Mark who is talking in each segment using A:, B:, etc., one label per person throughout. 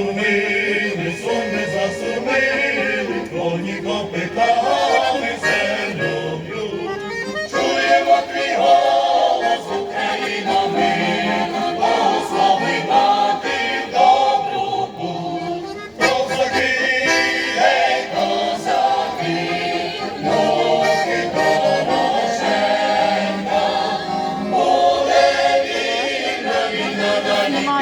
A: Сурмили, сурми засурмили, коні копитами землею. Чуємо твій голос, Україна, ми, благослови мати добру путь. Козаки, гей, козаки, ноги Дорошенка, буде вільна, вільна на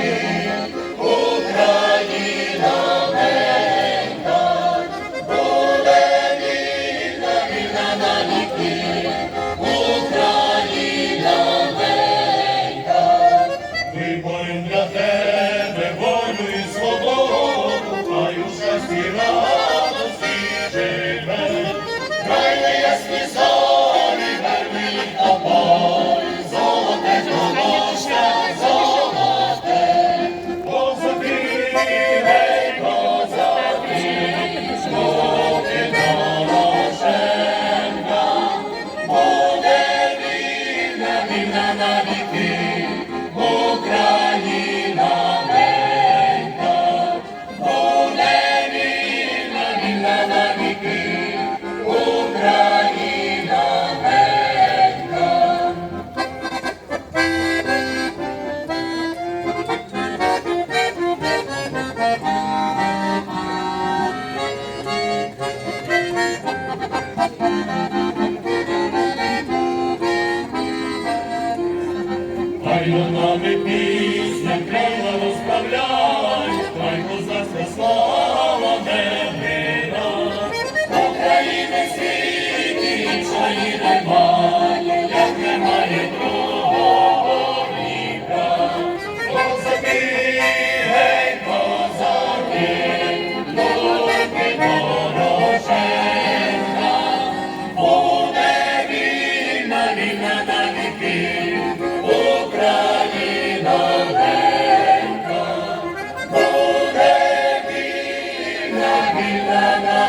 A: виборем для тебе волю і свободу, хай у щасті радості живе. Хай не ясні зорі, верни їх тобою, золоте колося, золоте. Козаки, гей, козаки, поки Дорошенка, буде вільна, вільна на Хай нами пісня na na